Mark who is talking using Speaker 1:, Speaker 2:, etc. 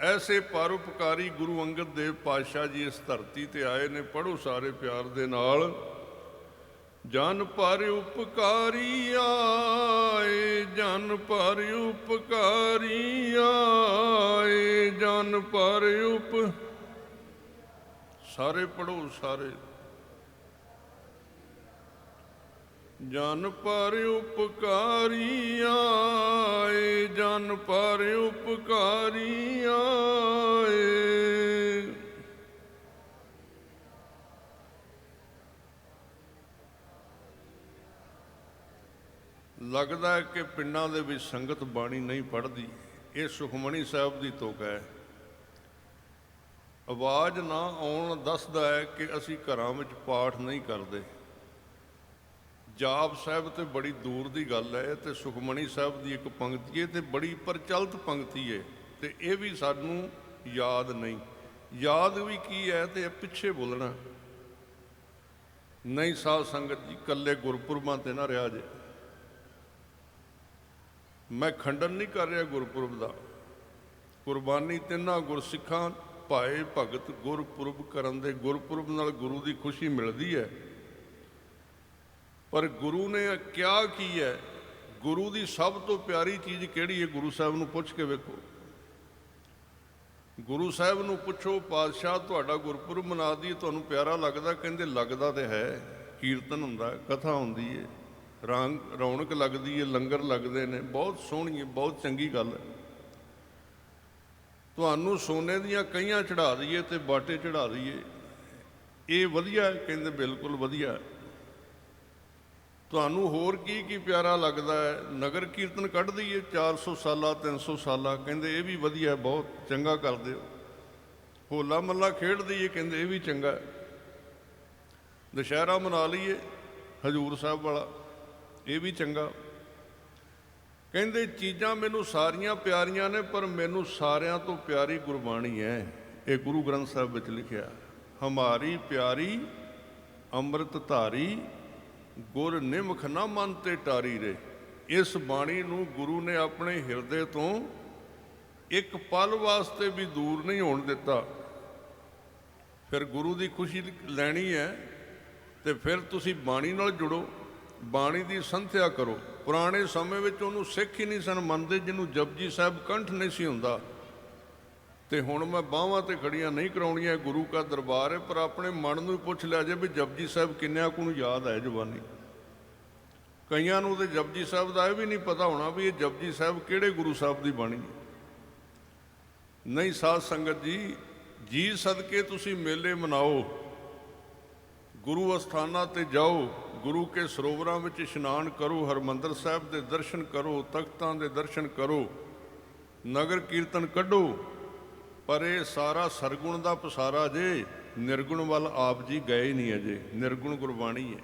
Speaker 1: ਐਸੇ ਪਰਉਪਕਾਰੀ ਗੁਰੂ ਅੰਗਦ ਦੇਵ ਪਾਤਸ਼ਾਹ ਜੀ ਇਸ ਧਰਤੀ ਤੇ ਆਏ ਨੇ ਪੜੋ ਸਾਰੇ ਪਿਆਰ ਦੇ ਨਾਲ। ਜਨ ਪਰ ਉਪਕਾਰੀ ਆਏ, ਜਨ ਪਰ ਉਪਕਾਰੀ ਆਏ, ਜਨ ਪਰ ਉਪ ਸਾਰੇ ਪੜੋ ਸਾਰੇ। ਜਨ ਪਰ ਉਪਕਾਰੀ ਆਏ, ਜਨ ਪਰ ਉਪਕਾਰੀ ਆਏ। ਲੱਗਦਾ ਹੈ ਕਿ ਪਿੰਡਾਂ ਦੇ ਵਿੱਚ ਸੰਗਤ ਬਾਣੀ ਨਹੀਂ ਪੜ੍ਹਦੀ। ਇਹ ਸੁਖਮਣੀ ਸਾਹਿਬ ਦੀ ਤੁਕ ਹੈ। ਆਵਾਜ਼ ਨਾ ਆਉਣ ਦੱਸਦਾ ਹੈ ਕਿ ਅਸੀਂ ਘਰਾਂ ਵਿੱਚ ਪਾਠ ਨਹੀਂ ਕਰਦੇ। ਜਾਪ ਸਾਹਿਬ ਤੇ ਬੜੀ ਦੂਰ ਦੀ ਗੱਲ ਹੈ ਤੇ ਸੁਖਮਣੀ ਸਾਹਿਬ ਦੀ ਇੱਕ ਪੰਕਤੀ ਹੈ ਤੇ ਬੜੀ ਪ੍ਰਚਲਿਤ ਪੰਕਤੀ ਹੈ ਤੇ ਇਹ ਵੀ ਸਾਨੂੰ ਯਾਦ ਨਹੀਂ। ਯਾਦ ਵੀ ਕੀ ਹੈ ਤੇ ਇਹ ਪਿੱਛੇ ਬੋਲਣਾ। ਨਹੀਂ ਸਾਧ ਸੰਗਤ ਜੀ ਕੱਲੇ ਗੁਰਪੁਰਬਾਂ ਤੇ ਨਾ ਰਿਹਾ ਜੇ। ਮੈਂ ਖੰਡਨ ਨਹੀਂ ਕਰ ਰਿਹਾ ਗੁਰਪੁਰਬ ਦਾ। ਕੁਰਬਾਨੀ ਤਿੰਨਾਂ ਗੁਰਸਿੱਖਾਂ ਭਾਏ ਭਗਤ ਗੁਰਪੁਰਬ ਕਰਨ ਦੇ। ਗੁਰਪੁਰਬ ਨਾਲ ਗੁਰੂ ਦੀ ਖੁਸ਼ੀ ਮਿਲਦੀ ਹੈ। ਪਰ ਗੁਰੂ ਨੇ ਕਿਹਾ ਕੀ ਹੈ? ਗੁਰੂ ਦੀ ਸਭ ਤੋਂ ਪਿਆਰੀ ਚੀਜ਼ ਕਿਹੜੀ ਹੈ? ਗੁਰੂ ਸਾਹਿਬ ਨੂੰ ਪੁੱਛ ਕੇ ਵੇਖੋ। ਗੁਰੂ ਸਾਹਿਬ ਨੂੰ ਪੁੱਛੋ, ਪਾਤਸ਼ਾਹ, ਤੁਹਾਡਾ ਗੁਰਪੁਰਬ ਮਨਾ ਦੀ ਤੁਹਾਨੂੰ ਪਿਆਰਾ ਲੱਗਦਾ? ਕਹਿੰਦੇ, ਲੱਗਦਾ ਤੇ ਹੈ। ਕੀਰਤਨ ਹੁੰਦਾ ਕਥਾ ਹੁੰਦੀ ਹੈ। ਰੰਗ, ਰੌਣਕ ਲੱਗਦੀ ਹੈ, ਲੰਗਰ ਲੱਗਦੇ ਨੇ। ਬਹੁਤ ਸੋਹਣੀ ਹੈ, ਬਹੁਤ ਚੰਗੀ ਗੱਲ ਹੈ। ਤੁਹਾਨੂੰ ਸੋਨੇ ਦੀਆਂ ਕਈਆਂ ਚੜਾ ਦਈਏ ਤੇ ਬਾਟੇ ਚੜਾ ਦਈਏ। ਇਹ ਵਧੀਆ ਕਹਿੰਦੇ, ਬਿਲਕੁਲ ਵਧੀਆ ਹੈ। ਤੁਹਾਨੂੰ ਹੋਰ ਕੀ ਕੀ ਪਿਆਰਾ ਲੱਗਦਾ ਹੈ? ਨਗਰ ਕੀਰਤਨ ਕੱਢ ਦਈਏ 400 ਸਾਲਾ 300 ਸਾਲਾ। ਕਹਿੰਦੇ ਇਹ ਵੀ ਵਧੀਆ ਬਹੁਤ ਚੰਗਾ ਕਰਦੇ ਹੋ। ਹੋਲਾ ਮੱਲਾ ਖੇਡ ਦਈਏ, ਕਹਿੰਦੇ ਇਹ ਵੀ ਚੰਗਾ ਦੁਸ਼ਹਿਰਾ ਮਨਾ ਲਈਏ, ਹਜੂਰ ਸਾਹਿਬ ਵਾਲਾ, ਇਹ ਵੀ ਚੰਗਾ। ਕਹਿੰਦੇ ਚੀਜ਼ਾਂ ਮੈਨੂੰ ਸਾਰੀਆਂ ਪਿਆਰੀਆਂ ਨੇ, ਪਰ ਮੈਨੂੰ ਸਾਰਿਆਂ ਤੋਂ ਪਿਆਰੀ ਗੁਰਬਾਣੀ ਹੈ। ਇਹ ਗੁਰੂ ਗ੍ਰੰਥ ਸਾਹਿਬ ਵਿੱਚ ਲਿਖਿਆ ਹਮਾਰੀ ਪਿਆਰੀ ਅੰਮ੍ਰਿਤ ਧਾਰੀ ਗੁਰ ਨਿਮਖ ਨਾ ਮਨ ਤੇ ਟਾਰੀ ਰੇ। ਇਸ ਬਾਣੀ ਨੂੰ ਗੁਰੂ ਨੇ ਆਪਣੇ ਹਿਰਦੇ ਤੋਂ ਇੱਕ ਪਲ ਵਾਸਤੇ ਵੀ ਦੂਰ ਨਹੀਂ ਹੋਣ ਦਿੱਤਾ। ਫਿਰ ਗੁਰੂ ਦੀ ਖੁਸ਼ੀ ਲੈਣੀ ਹੈ ਤੇ ਫਿਰ ਤੁਸੀਂ ਬਾਣੀ ਨਾਲ ਜੁੜੋ। ਬਾਣੀ ਦੀ ਸੰਥਿਆ ਕਰੋ। ਪੁਰਾਣੇ ਸਮੇਂ ਵਿੱਚ ਉਹਨੂੰ ਸਿੱਖ ਹੀ ਨਹੀਂ ਸਨ, ਮੰਨਦੇ ਜਿਹਨੂੰ ਜਪਜੀ ਸਾਹਿਬ ਕੰਠ ਨਹੀਂ ਸੀ ਹੁੰਦਾ। ਤੇ ਹੁਣ ਮੈਂ ਬਾਹਾਂ ਤੇ ਖੜੀਆਂ ਨਹੀਂ ਕਰਾਉਣੀਆਂ ਗੁਰੂ ਕਾ ਦਰਬਾਰ ਹੈ, ਪਰ ਆਪਣੇ ਮਨ ਨੂੰ ਹੀ ਪੁੱਛ ਲਿਆ ਜੇ ਵੀ ਜਪਜੀ ਸਾਹਿਬ ਕਿੰਨਿਆਂ ਕੁ ਨੂੰ ਯਾਦ ਹੈ ਜਵਾਨੀ। ਕਈਆਂ ਨੂੰ ਤੇ ਜਪਜੀ ਸਾਹਿਬ ਦਾ ਇਹ ਵੀ ਨਹੀਂ ਪਤਾ ਹੋਣਾ ਵੀ ਇਹ ਜਪਜੀ ਸਾਹਿਬ ਕਿਹੜੇ ਗੁਰੂ ਸਾਹਿਬ ਦੀ ਬਾਣੀ ਹੈ। ਨਹੀਂ ਸਾਧ ਸੰਗਤ ਜੀ ਜੀ ਸਦਕੇ ਤੁਸੀਂ ਮੇਲੇ ਮਨਾਓ, ਗੁਰੂ ਅਸਥਾਨਾਂ ਤੇ ਜਾਓ, ਗੁਰੂ ਕੇ ਸਰੋਵਰਾਂ ਵਿੱਚ ਇਸ਼ਨਾਨ ਕਰੋ, ਹਰਮੰਦਰ ਸਾਹਿਬ ਦੇ ਦਰਸ਼ਨ ਕਰੋ, ਤਖਤਾਂ ਦੇ ਦਰਸ਼ਨ ਕਰੋ, ਨਗਰ ਕੀਰਤਨ ਕੱਢੋ ਪਰ ਇਹ ਸਾਰਾ ਸਰਗੁਣ ਦਾ ਪਸਾਰਾ ਜੇ, ਨਿਰਗੁਣ ਵੱਲ ਆਪ ਜੀ ਗਏ ਨਹੀਂ ਅਜੇ, ਨਿਰਗੁਣ ਗੁਰਬਾਣੀ ਹੈ।